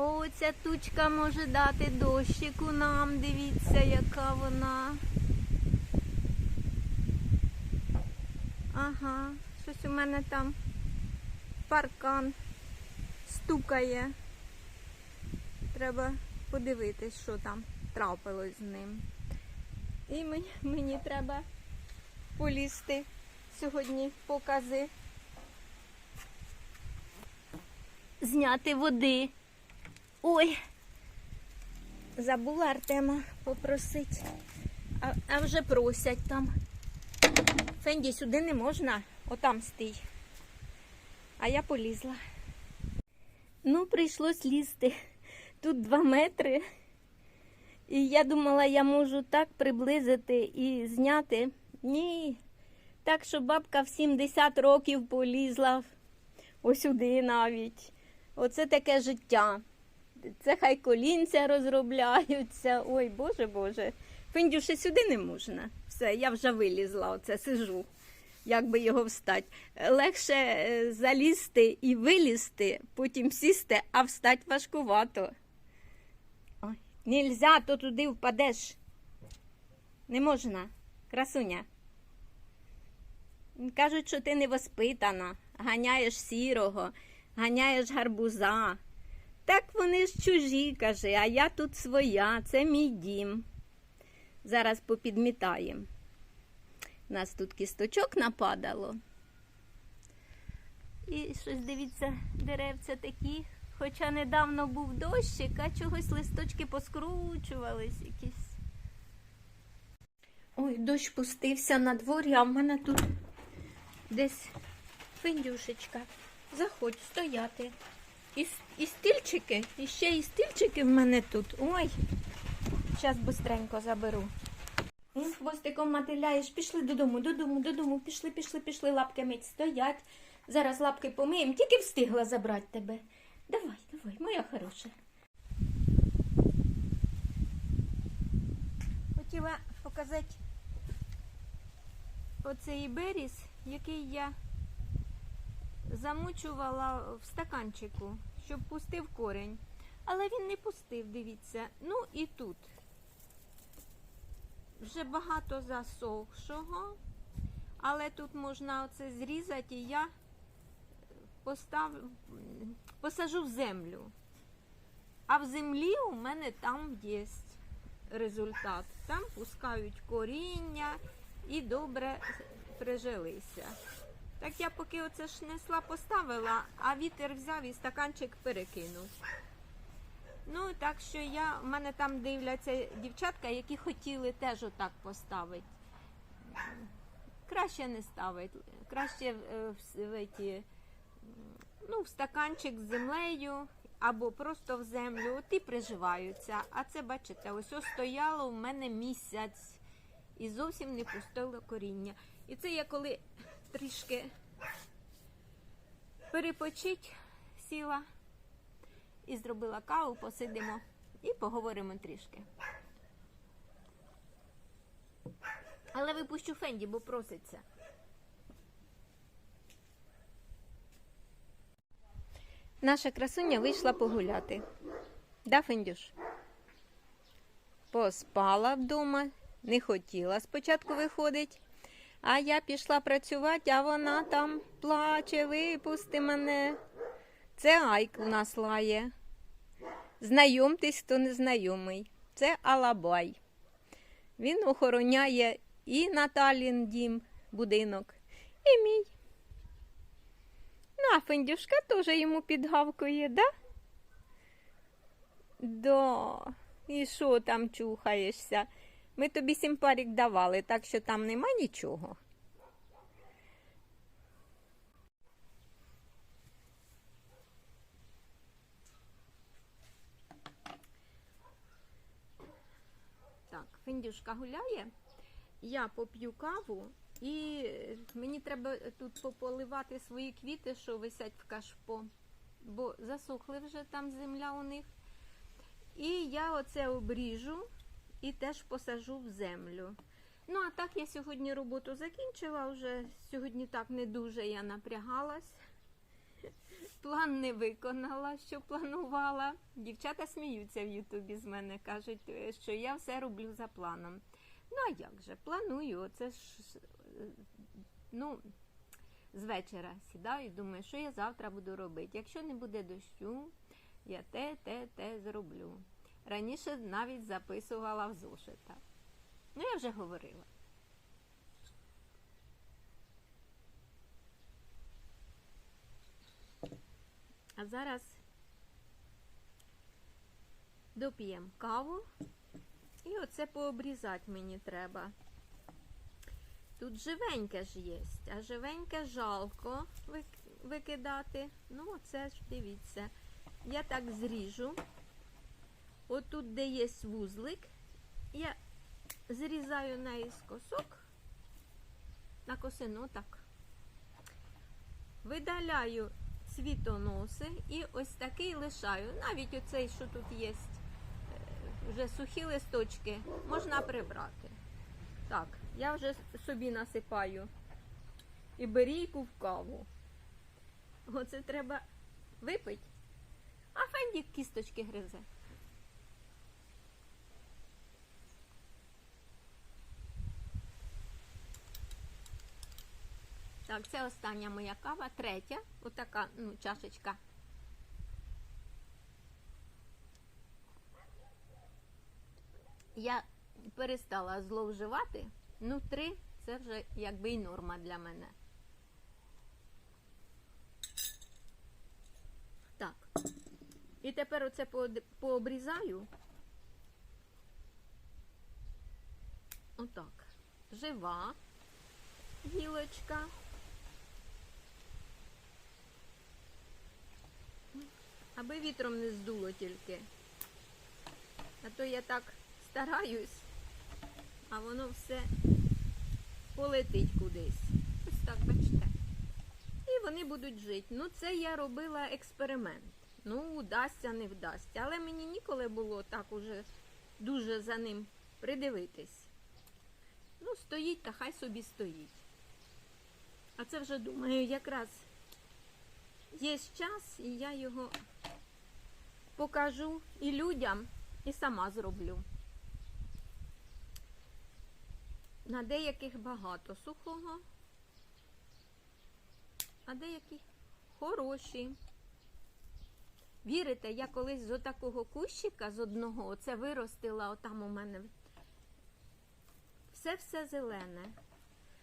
О, ця тучка може дати дощику нам. Дивіться, яка вона. Ага, щось у мене там паркан стукає. Треба подивитись, що там трапилось з ним. І мені, мені треба полізти сьогодні покази. Зняти води. Ой, забула Артема попросити. А, а вже просять там. Фенді, сюди не можна, отам стій. А я полізла. Ну, прийшлось лізти. Тут два метри. І я думала, я можу так приблизити і зняти. Ні. Так що бабка в 70 років полізла ось сюди навіть. Оце таке життя. Це хай колінця розробляються. Ой, Боже Боже. Фіндюші сюди не можна. Все, я вже вилізла, оце сижу. Як би його встати. Легше е, залізти і вилізти, потім сісти, а встати важкувато. Ой, нельзя, то туди впадеш. Не можна, красуня. Кажуть, що ти невоспитана, ганяєш сірого, ганяєш гарбуза. Так вони ж чужі, каже, а я тут своя, це мій дім. Зараз попідмітаємо. У нас тут кісточок нападало. І щось, дивіться, деревця такі. Хоча недавно був дощик, а чогось листочки поскручувались якісь. Ой, дощ пустився на дворі, а в мене тут десь финдюшечка. Заходь стояти. І, і стільчики, і ще і стільчики в мене тут. Ой, зараз бистренько заберу. М, Хвостиком мотиляєш, пішли додому, додому, додому, пішли, пішли, пішли, лапки мить стоять. Зараз лапки помиємо, тільки встигла забрати тебе. Давай, давай, моя хороша. Хотіла показати оцей беріз, який я замочувала в стаканчику, щоб пустив корінь. Але він не пустив, дивіться. Ну і тут вже багато засохшого, але тут можна оце зрізати, і я постав... посажу в землю. А в землі у мене там є результат. Там пускають коріння і добре прижилися. Так я поки оце ж несла, поставила, а вітер взяв і стаканчик перекинув. Ну, так що я, в мене там дивляться дівчатка, які хотіли теж отак поставити. Краще не ставити. Краще е, в, в, еті, ну, в стаканчик з землею або просто в землю. От і приживаються. А це, бачите, ось стояло в мене місяць і зовсім не пустило коріння. І це я коли трішки перепочить сіла і зробила каву, посидимо і поговоримо трішки. Але випущу Фенді, бо проситься. Наша красуня вийшла погуляти. Да, Фендюш? Поспала вдома, не хотіла спочатку виходить. А я пішла працювати, а вона там плаче, випусти мене. Це Айк у нас лає. Знайомтесь, хто не знайомий. Це Алабай. Він охороняє і Наталін дім, будинок, і мій. Ну, а Фендюшка теж йому підгавкує, да? Да. І що там чухаєшся? Ми тобі сімпарік давали, так що там нема нічого. Так, Фіндюшка гуляє. Я поп'ю каву і мені треба тут пополивати свої квіти, що висять в кашпо, бо засохли вже там земля у них. І я оце обріжу і теж посажу в землю. Ну, а так я сьогодні роботу закінчила вже. Сьогодні так не дуже я напрягалась. план не виконала, що планувала. Дівчата сміються в Ютубі з мене, кажуть, е, що я все роблю за планом. Ну, а як же? Планую, оце ж е, ну, з вечора сідаю, і думаю, що я завтра буду робити. Якщо не буде дощу, я те, те, те зроблю. Раніше навіть записувала в зошитах. Ну, я вже говорила. А зараз доп'ємо каву і оце пообрізати мені треба. Тут живеньке ж є, а живеньке жалко викидати. Ну, оце ж дивіться. Я так зріжу. Отут, де є вузлик, я зрізаю наіскосок, на косину так. Видаляю цвітоноси і ось такий лишаю. Навіть оцей, що тут є, е, вже сухі листочки, можна прибрати. Так, я вже собі насипаю і берійку в каву. Оце треба випити, а Фендік кісточки гризе. Так, це остання моя кава, третя, отака ну, чашечка. Я перестала зловживати. Ну, три це вже якби і норма для мене. Так. І тепер оце пообрізаю. Отак. Жива гілочка. Аби вітром не здуло тільки. А то я так стараюсь, а воно все полетить кудись. Ось так, бачите. І вони будуть жити. Ну, це я робила експеримент. Ну, вдасться, не вдасться. Але мені ніколи було так уже дуже за ним придивитись. Ну, стоїть, та хай собі стоїть. А це вже думаю, якраз є час, і я його покажу і людям, і сама зроблю. На деяких багато сухого, а деякі хороші. Вірите, я колись з отакого кущика, з одного, оце виростила отам у мене все-все зелене.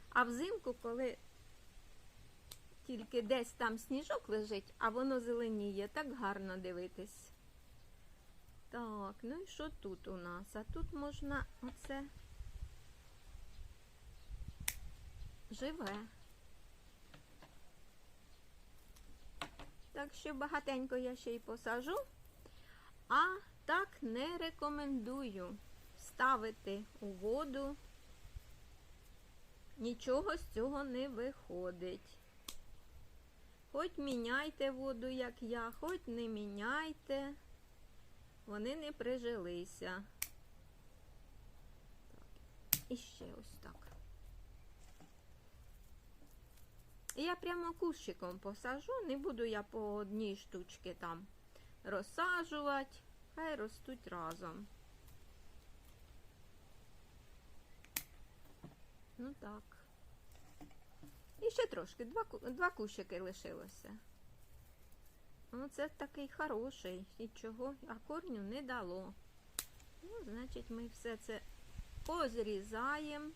А взимку, коли тільки десь там сніжок лежить, а воно зеленіє, так гарно дивитись. Так, ну і що тут у нас? А тут можна оце живе. Так що багатенько я ще й посажу, а так не рекомендую ставити у воду. Нічого з цього не виходить. Хоч міняйте воду, як я, хоч не міняйте, вони не прижилися. І ще ось так. І я прямо кущиком посажу, не буду я по одній штучці там розсаджувати, хай ростуть разом. Ну так. І ще трошки, два, два кущики лишилося. Ну, це такий хороший, нічого, а корню не дало. Ну, значить, ми все це позрізаємо.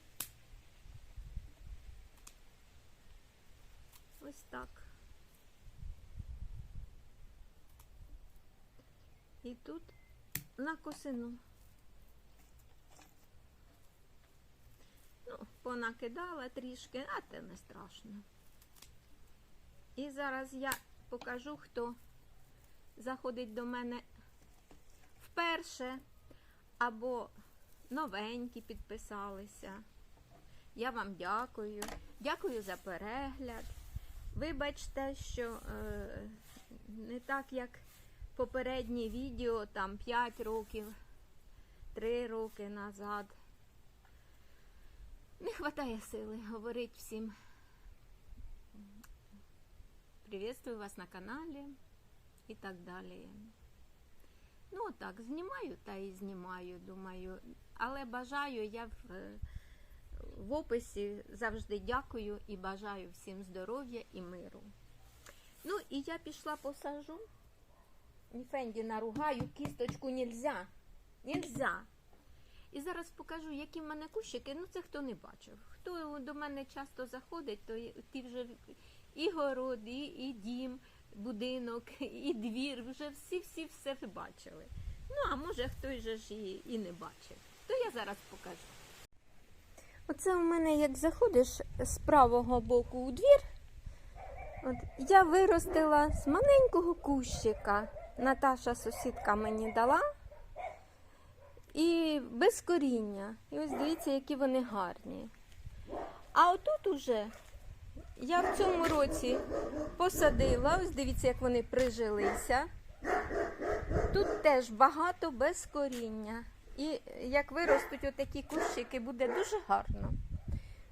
Ось так. І тут на косину. Ну, понакидала трішки, а це не страшно. І зараз я покажу, хто заходить до мене вперше або новенькі підписалися. Я вам дякую. Дякую за перегляд. Вибачте, що е, не так, як попереднє відео, там 5 років, 3 роки назад. Не вистачає сили говорити всім приветствую вас на каналі і так далі. Ну, так, знімаю та і знімаю, думаю. Але бажаю я в, в описі завжди дякую і бажаю всім здоров'я і миру. Ну, і я пішла посажу. Фенді наругаю, кісточку нельзя. Нельзя. І зараз покажу, які в мене кущики. Ну, це хто не бачив. Хто до мене часто заходить, то ті вже і город, і, і дім, будинок, і двір. Вже всі-всі все бачили. Ну, а може хтось ж і, і не бачив. То я зараз покажу. Оце у мене, як заходиш з правого боку у двір, от я виростила з маленького кущика. Наташа сусідка мені дала. І без коріння. І ось дивіться, які вони гарні. А отут уже я в цьому році посадила, ось дивіться, як вони прижилися. Тут теж багато без коріння. І як виростуть отакі кущики, буде дуже гарно.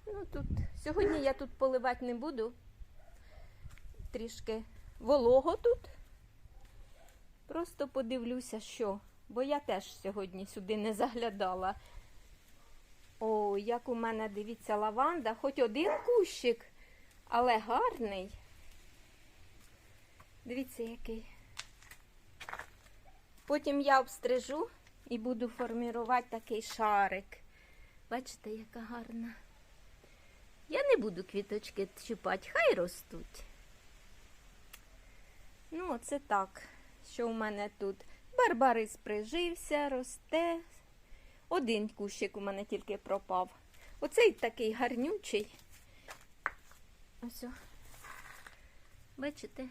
Ну, тут, Сьогодні я тут поливати не буду. Трішки волого тут. Просто подивлюся, що. Бо я теж сьогодні сюди не заглядала. О, як у мене, дивіться, лаванда, хоч один кущик, але гарний. Дивіться, який. Потім я обстрижу і буду формувати такий шарик. Бачите, яка гарна. Я не буду квіточки чіпати, хай ростуть. Ну, оце так, що у мене тут. Барбарис прижився, росте. Один кущик у мене тільки пропав. Оцей такий гарнючий. Ось. Бачите?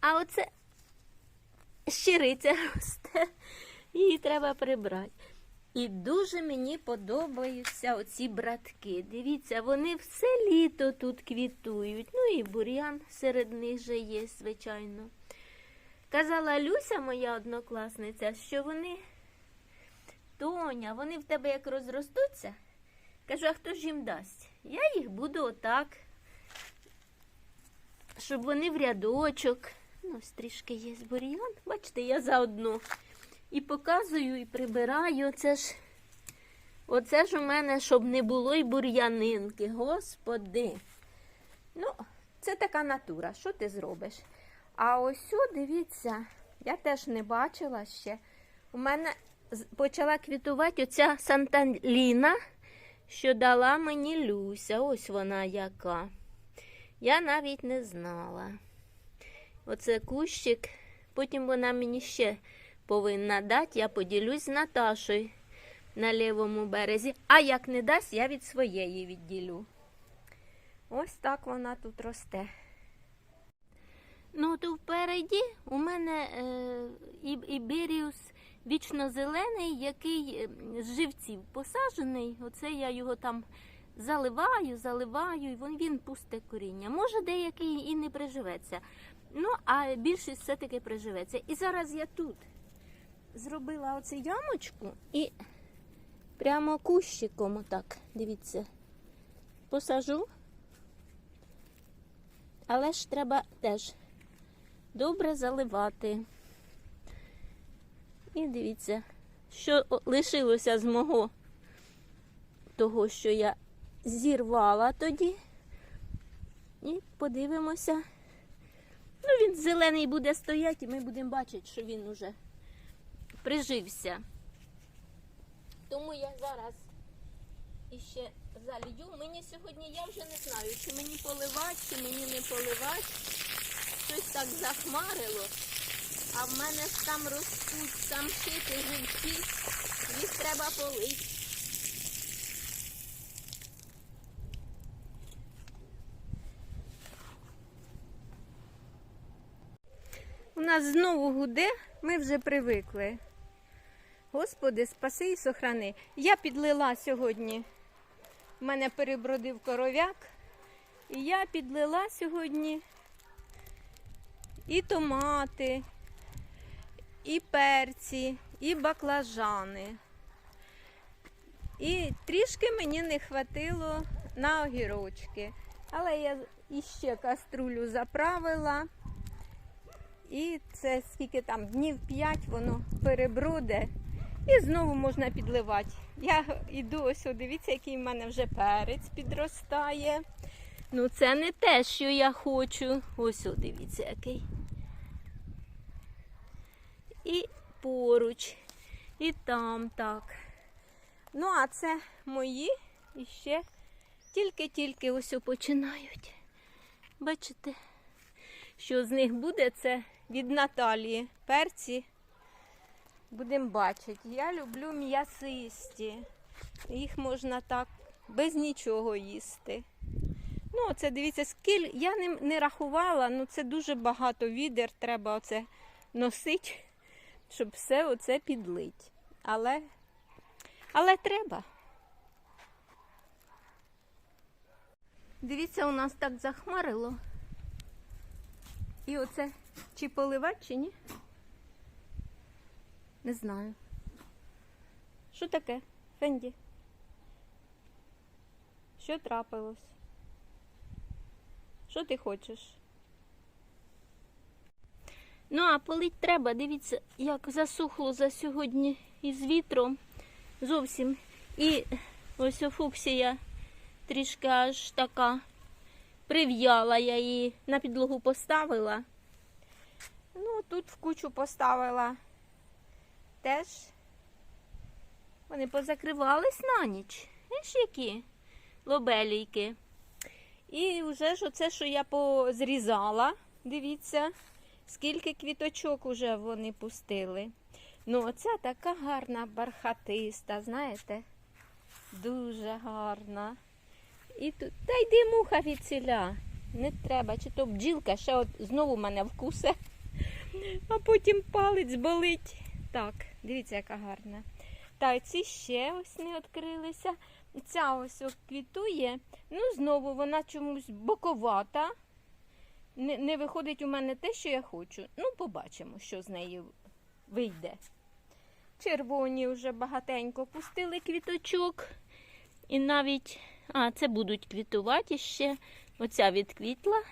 А оце щириця росте. Її треба прибрати. І дуже мені подобаються оці братки. Дивіться, вони все літо тут квітують. Ну і бур'ян серед них же є, звичайно. Казала Люся, моя однокласниця, що вони, Тоня, вони в тебе як розростуться. Кажу, а хто ж їм дасть? Я їх буду отак, щоб вони в рядочок. Ну, ось трішки є бур'ян. Бачите, я заодно і показую, і прибираю. Це ж, оце ж у мене, щоб не було й бур'янинки. Господи. Ну, це така натура. Що ти зробиш? А ось, дивіться, я теж не бачила ще. У мене почала квітувати оця Санталіна, що дала мені Люся. Ось вона яка. Я навіть не знала. Оце кущик. Потім вона мені ще повинна дати. Я поділюсь з Наташою на лівому березі. А як не дасть, я від своєї відділю. Ось так вона тут росте. Ну, то впереді у мене е, іберіус вічно зелений, який е, з живців посаджений. Оце я його там заливаю, заливаю, і він пусте коріння. Може, деякий і не приживеться. Ну, а більшість все-таки приживеться. І зараз я тут зробила оцю ямочку і прямо кущиком, отак, дивіться, посажу. Але ж треба теж добре заливати. І дивіться, що лишилося з мого того, що я зірвала тоді. І подивимося. Ну, він зелений буде стояти, і ми будемо бачити, що він уже прижився. Тому я зараз іще залью. Мені сьогодні я вже не знаю, чи мені поливати, чи мені не поливати. Щось так захмарило. А в мене ж там ростуть самшити живці, їх треба полити. У нас знову гуде, ми вже привикли. Господи, спаси і сохрани. Я підлила сьогодні. У мене перебродив коров'як. І я підлила сьогодні і томати, і перці, і баклажани. І трішки мені не хватило на огірочки. Але я І ще каструлю заправила. І це скільки там днів 5 воно перебруде. І знову можна підливати. Я йду ось, дивіться, який в мене вже перець підростає. Ну, це не те, що я хочу. Ось, дивіться, який. І поруч, і там так. Ну, а це мої і ще тільки-тільки ось починають. Бачите, що з них буде, це від Наталії. Перці будемо бачити. Я люблю м'ясисті. Їх можна так без нічого їсти. Ну, це дивіться, скіль я не, не рахувала, ну це дуже багато відер, треба оце носити, щоб все оце підлить. Але, але треба. Дивіться, у нас так захмарило. І оце чи поливати, чи ні? Не знаю. Що таке, Фенді? Що трапилось? Що ти хочеш? Ну, а полить треба, дивіться, як засухло за сьогодні із вітром. Зовсім. І ось о фуксія трішки аж така прив'яла, я її на підлогу поставила. Ну, тут в кучу поставила теж. Вони позакривались на ніч. Знаєш, які лобелійки. І вже ж оце, що я позрізала, дивіться, скільки квіточок уже вони пустили. Ну, оця така гарна бархатиста, знаєте? Дуже гарна. І тут, та йди муха від ціля. Не треба, чи то бджілка ще от знову мене вкусе, а потім палець болить. Так, дивіться, яка гарна. Та ці ще ось не відкрилися. Ця ось квітує. Ну, знову вона чомусь боковата. Не, не виходить у мене те, що я хочу. Ну, побачимо, що з неї вийде. Червоні вже багатенько пустили квіточок. І навіть, а, це будуть квітувати ще. Оця відквітла.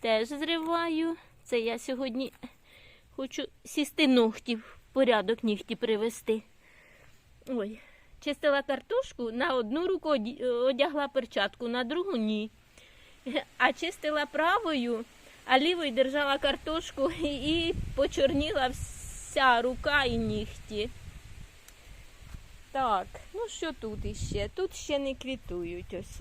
Теж зриваю. Це я сьогодні хочу сісти ногтів, порядок нігті привести. Ой, чистила картошку, на одну руку одягла перчатку, на другу ні. А чистила правою, а лівою держала картошку і почорніла вся рука і нігті. Так, ну що тут іще? Тут ще не квітують ось.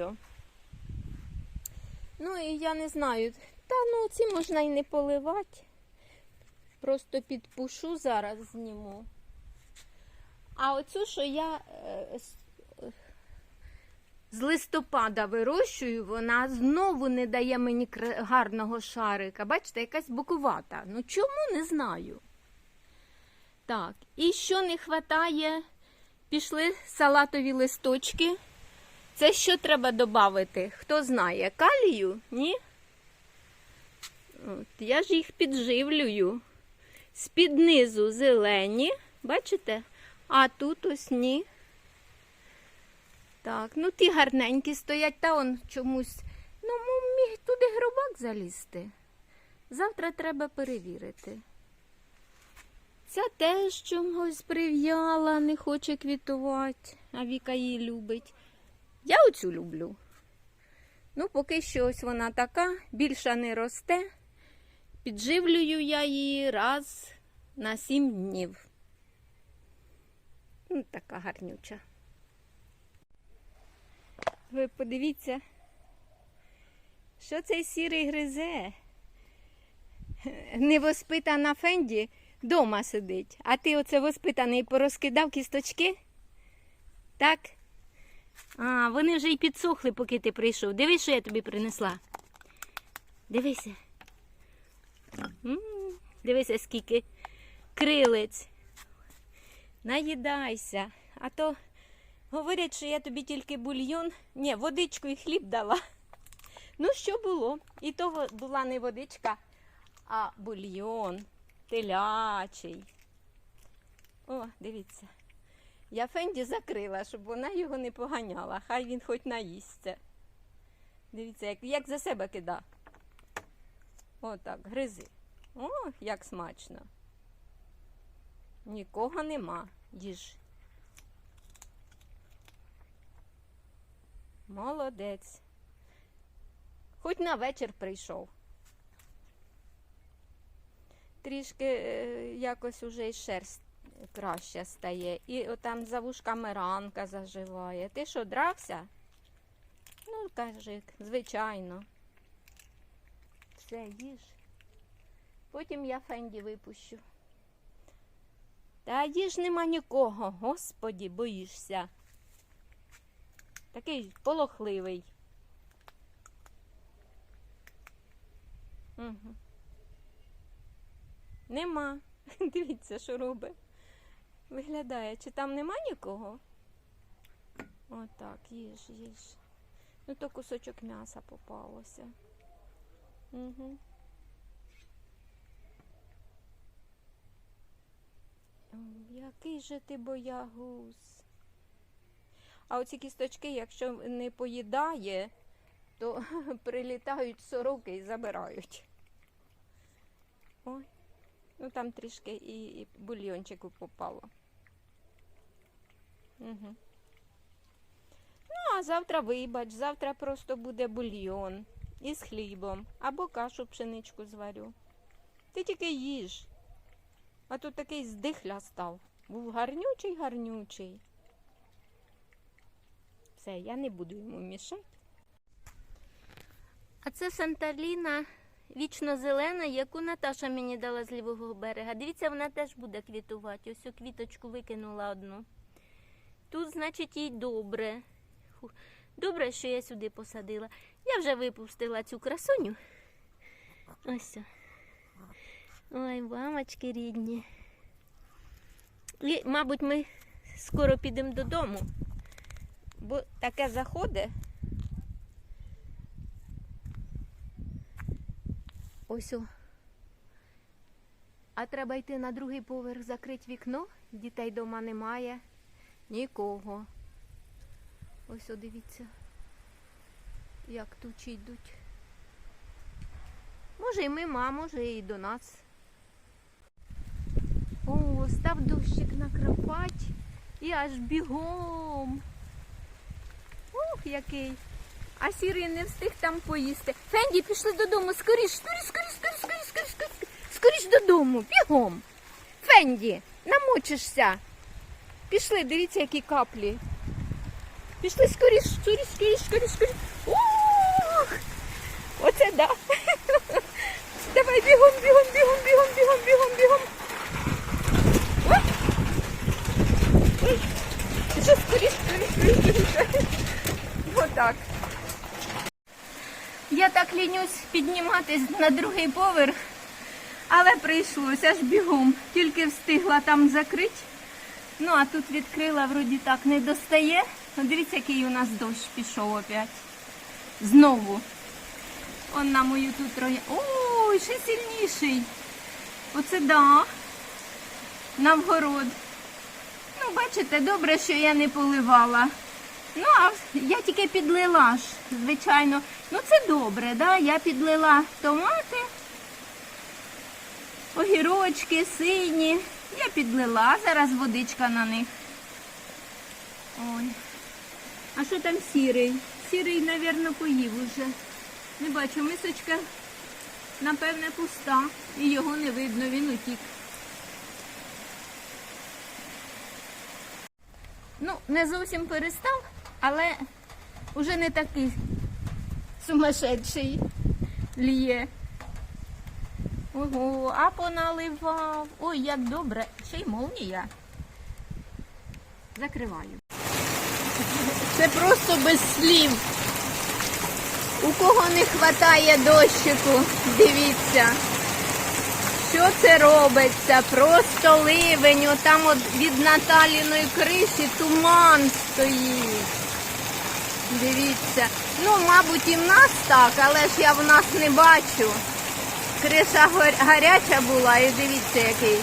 Ну і я не знаю. Та ну ці можна і не поливати. Просто підпушу зараз зніму. А оцю, що я е, з- листопада вирощую, вона знову не дає мені гарного шарика. Бачите, якась боковата. Ну чому не знаю. Так, і що не вистачає? Пішли салатові листочки. Це що треба додати? Хто знає? Калію? Ні? От, я ж їх підживлюю. З-під низу зелені, бачите? А тут ось ні. Так, ну ті гарненькі стоять, та он чомусь. Ну, міг туди гробак залізти. Завтра треба перевірити. Ця теж чомусь прив'яла, не хоче квітувати, а Віка її любить. Я оцю люблю. Ну, поки що ось вона така, більша не росте. Підживлюю я її раз на сім днів. Ну, така гарнюча. Ви подивіться, що цей сірий гризе. Невоспитана Фенді дома сидить, а ти оце воспитаний порозкидав кісточки? Так? А, вони вже й підсохли, поки ти прийшов. Дивись, що я тобі принесла. Дивися. Дивися, скільки крилець. Наїдайся. А то говорять, що я тобі тільки бульйон, ні, водичку і хліб дала. Ну, що було? І то була не водичка, а бульйон телячий. О, дивіться. Я Фенді закрила, щоб вона його не поганяла. Хай він хоч наїсться. Дивіться, як, як за себе кида. Отак, гризи. О, як смачно. Нікого нема. Їж. Молодець. Хоч на вечір прийшов. Трішки е, якось уже й шерсть краще стає. І отам за вушками ранка заживає. Ти що, дрався? Ну, каже, звичайно. Все, їж. Потім я Фенді випущу. Та їж нема нікого, господі, боїшся. Такий полохливий. Угу. Нема. Дивіться, що робить. Виглядає, чи там нема нікого? Отак, їж, їж. Ну, то кусочок м'яса попалося. Угу. Який же ти боягуз. А оці кісточки, якщо не поїдає, то прилітають сороки і забирають. Ой, ну там трішки і, і бульйончику попало. Угу. Ну, а завтра вибач, завтра просто буде бульйон із хлібом або кашу пшеничку зварю. Ти тільки їж. А тут такий здихля став. Був гарнючий, гарнючий. Все, я не буду йому мішати. А це Санталіна вічно зелена, яку Наташа мені дала з лівого берега. Дивіться, вона теж буде квітувати. Ось цю квіточку викинула одну. Тут, значить, їй добре. Добре, що я сюди посадила. Я вже випустила цю красуню. Ось. Ой, мамочки рідні. І, мабуть, ми скоро підемо додому, бо таке заходить. Ось. о. А треба йти на другий поверх, закрити вікно. Дітей дома немає. Нікого. Ось о, дивіться, як тучі йдуть. Може і мимо, може і до нас. О, став дощик на накрапать і аж бігом петух який. А сірий не встиг там поїсти. Фенді пішли додому. Скоріш, скоріш, скоріш, скоріш, скоріш, скоріш, скоріш, скоріш додому. Бігом. Фенді, намочишся. Пішли, дивіться, які каплі. Пішли скоріш, скоріш, скоріш, скоріш, скоріш. Ух! Оце да. Давай бігом, бігом, бігом, бігом, бігом, бігом, бігом. Ой! Ой! Що скоріш, скоріш, скоріш, скоріш. Отак. Я так лінюсь підніматись на другий поверх, але прийшлося аж бігом. Тільки встигла там закрити. Ну, а тут відкрила, вроді так не достає. Ну, Дивіться, який у нас дощ пішов опять. Знову. Он на мою тут троє. Ой, ще сильніший. Оце да. На вгород. Ну, бачите, добре, що я не поливала. Ну, а я тільки підлила ж, звичайно. Ну, це добре, да? Я підлила томати, огірочки, сині. Я підлила, зараз водичка на них. Ой. А що там сірий? Сірий, мабуть, поїв уже. Не бачу, мисочка, напевне, пуста. І його не видно, він утік. Ну, не зовсім перестав, але вже не такий сумасшедший лє. Ого, а поналивав. Ой, як добре. Ще й молнія. Закриваю. Це просто без слів. У кого не вистачає дощику, дивіться, що це робиться. Просто ливень, отам от від Наталіної криші туман стоїть. Дивіться. Ну, мабуть, і в нас так, але ж я в нас не бачу. Криша гаряча була і дивіться який.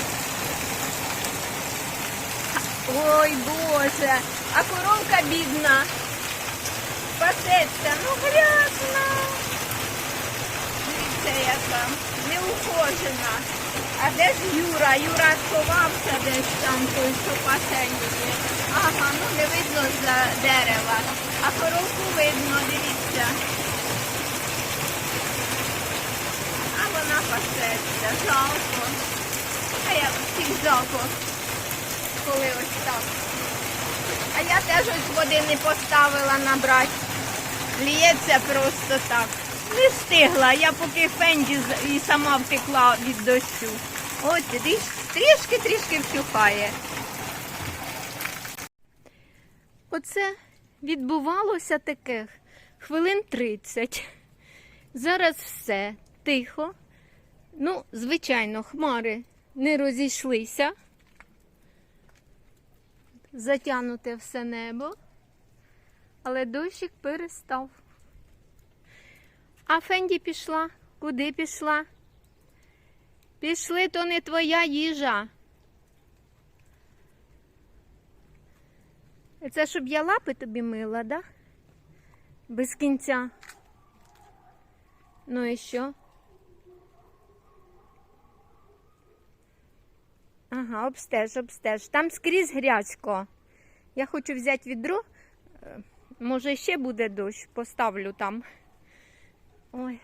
Ой Боже, а коровка бідна. пасеться, ну грязно. Дивіться, яка неухожена. А де ж Юра? Юра сховався десь там, що пасеє. Ага, ну не видно за дерева. А коровку видно, дивіться. А вона пасеться, жалко. А я всіх жалко, коли ось так. А я теж ось води не поставила набрати. Ліється просто так. Не встигла, я поки фенді і сама втекла від дощу. От трішки-трішки вщухає. Оце відбувалося таких хвилин 30. Зараз все тихо. Ну, звичайно, хмари не розійшлися. Затягнуте все небо, але дощик перестав. А Фенді пішла. Куди пішла? Пішли, то не твоя їжа. Це щоб я лапи тобі мила, да? Без кінця. Ну і що? Ага, обстеж, обстеж. Там скрізь грязько. Я хочу взяти відро. Е, Може, ще буде дощ, поставлю там. Ой.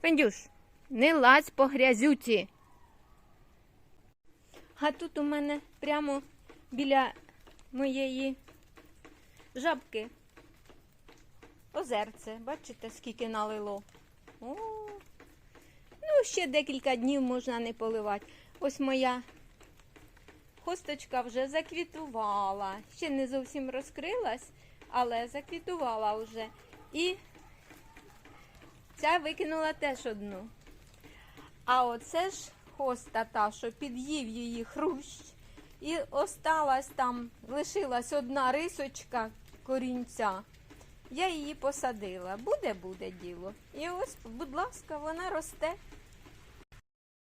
Пендюш, не лазь по грязюці. А тут у мене прямо біля моєї жабки озерце. Бачите, скільки налило? О, ну, ще декілька днів можна не поливати. Ось моя хосточка вже заквітувала. Ще не зовсім розкрилась, але заквітувала вже. І ця викинула теж одну. А оце ж хоста та, що під'їв її хрущ. І осталась там, лишилась одна рисочка корінця. Я її посадила. Буде, буде діло. І ось, будь ласка, вона росте.